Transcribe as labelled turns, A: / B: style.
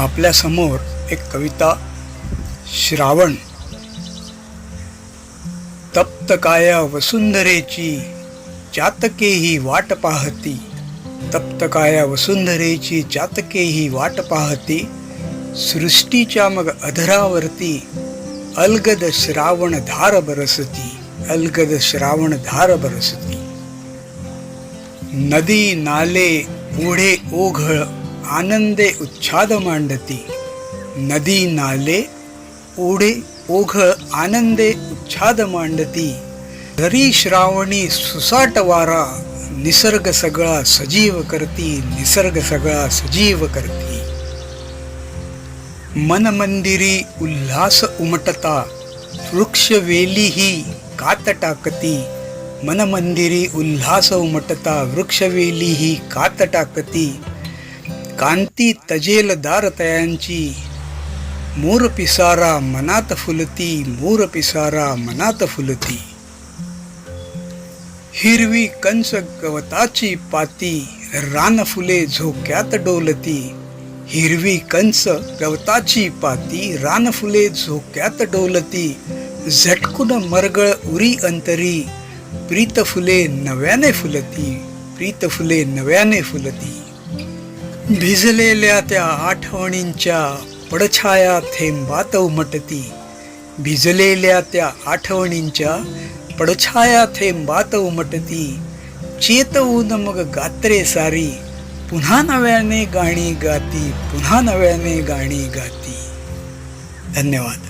A: आपल्यासमोर एक कविता श्रावण. तप्तकाया वसुंधरेची जातके ही वाट पाहती. तप्तकाया वसुंधरेची जातके ही वाट पाहती. सृष्टीच्या मग अधरावरती अलगद श्रावण धार बरसती. अलगद श्रावण धार बरसती. नदी नाले ओढे ओघळ आनंदे उच्छाद मांडती. नदी नाले ओढे ओघ आनंदे उच्छाद मांडती. दरी श्रावणी सुसाट वारा निसर्ग सगळा सजीव करती निसर्ग सगळा सजीव करती. मन मंदिरी उल्हास उमटता वृक्ष वेलीही कात टाकती. मन मंदिरी उल्हास उमटता वृक्षवेलीही कात टाकती. कांती तजेल दार तयांची. मोर पिसारा मनात फुलती मोर पिसारा मनात फुलती. हिरवी कंस गवताची पाती रान फुले झोक्यात डोलती. हिरवी कंस गवताची पाती रान फुले झोक्यात डोलती. झटकून मरगळ उरी अंतरी प्रीत फुले नव्याने फुलती प्रीत फुले नव्याने फुलती. भिजलेल्या त्या आठवणींच्या पडछाया थेंबात उमटती. भिजलेल्या त्या आठवणींच्या पडछाया थेंबात उमटती. चेतवून मग गात्रे सारी. पुन्हा नव्याने गाणी गाती पुन्हा नव्याने गाणी गाती. धन्यवाद.